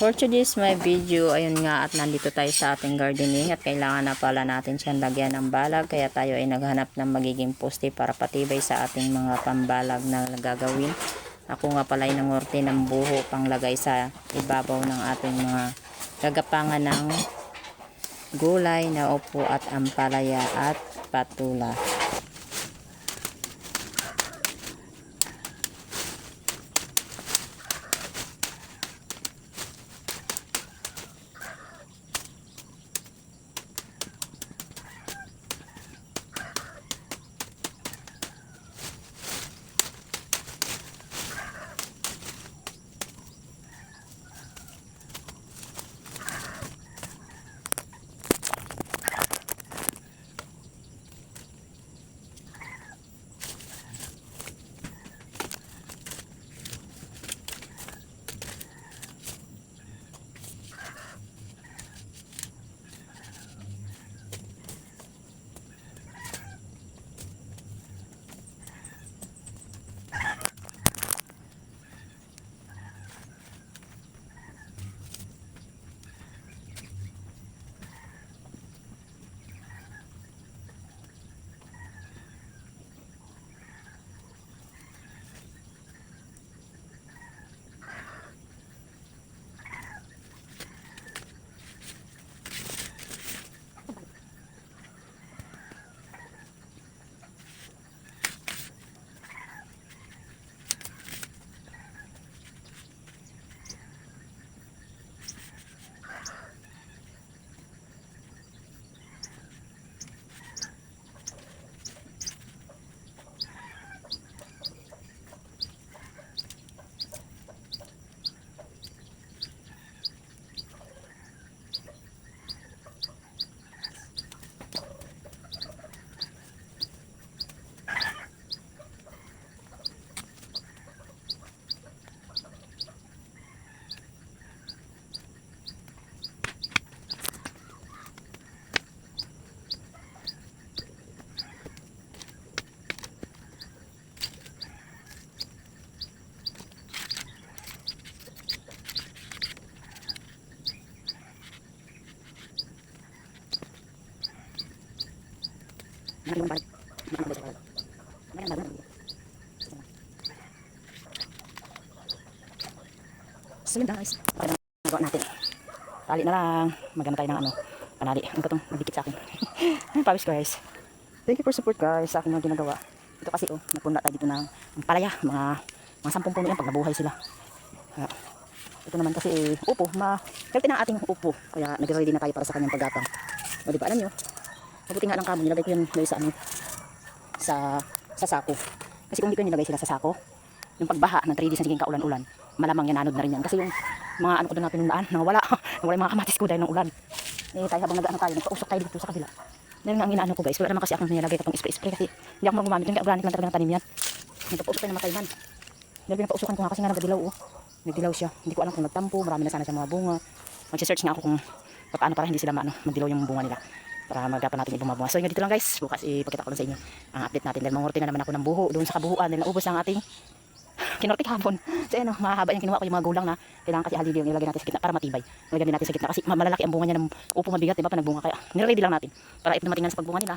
For today's my video, ayun nga at nandito tayo sa ating gardening at kailangan na pala natin siyang lagyan ng balag kaya tayo ay naghanap ng magiging poste para patibay sa ating mga pambalag na gagawin. Ako nga pala ay nangorte ng buho panglagay sa ibabaw ng ating mga gagapangan ng gulay na upo at ampalaya at patula. So guys, para nagawa natin. Tali na lang, magana tayo ng ano, panali. Ba itong nagdikit sa akin? Pawis guys. Thank you for support guys sa aking mga ginagawa. Ito kasi oh, napunla tayo dito ng, palaya. Mga, mga sampung puno yan pag nabuhay sila. Ito naman kasi eh, upo, ma healthy na ang ating upo. Kaya nag-ready na tayo para sa kanyang paggapang. O di ba alam nyo, mabuti nga lang kamo, nilagay ko yan guys sa ano, sa, sa sako. Kasi kung hindi ko nilagay sila sa sako, yung pagbaha ng 3 days na siging kaulan-ulan, malamang yan anod na rin yan. Kasi yung mga ano ko doon na pinunlaan, nawala. nawala yung mga kamatis ko dahil ng ulan. Eh tayo habang nag-ano tayo, nagpausok tayo dito sa kabila. Yan nga ang inaano ko guys. Wala naman kasi akong nilalagay itong spray-spray kasi hindi ako marunong gumamit. Yung organic lang talaga ng tanim yan. Nagpausok tayo ng makaiman. Dahil pinapausukan ko nga kasi nga nagdilaw oh. Nagdilaw siya. Hindi ko alam kung nagtampo. Marami na sana siya mga bunga. Mag-search nga ako kung paano para hindi sila maano, magdilaw yung bunga nila para magapan natin yung bunga. So yun dito lang guys. Bukas ipakita ko lang sa inyo ang update natin dahil mangurti na naman ako ng buho doon sa kabuhuan dahil naubos ang ating kinortik hapon. So ano, mahaba yung kinuha ko yung mga gulang na kailangan kasi halili yung nilagay natin sa gitna para matibay. Nilagay din natin sa gitna kasi ma- malalaki ang bunga niya ng upo mabigat, diba? Pag nagbunga kaya niready lang natin para if dumating sa pagbunga nila,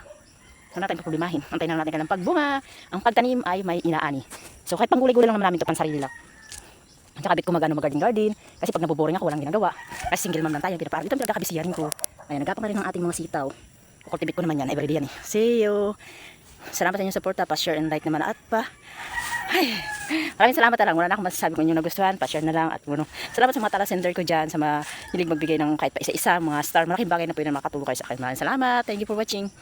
wala natin problemahin. Antayin lang natin kailang pagbunga. Ang pagtanim ay may inaani. So kahit panggulay-gulay lang naman namin ito pansarili lang. At saka bit ko magano mag garden kasi pag naboboring ako walang ginagawa. Kasi single mom lang tayo, pinaparang ito ang pinagkakabisiyan ko. Ayan, nagapang rin ang ating mga sitaw. Kukultivate ko naman yan, everyday yan eh. See you! Salamat sa inyong suporta, pa-share and like naman at pa ay, maraming salamat na lang. Wala na akong masasabi kung inyong nagustuhan. Pa-share na lang. At ano, salamat sa mga talasender ko dyan. Sa mga hilig magbigay ng kahit pa isa-isa. Mga star. Malaking bagay na po yun na makatulong kayo sa akin. Maraming salamat. Thank you for watching.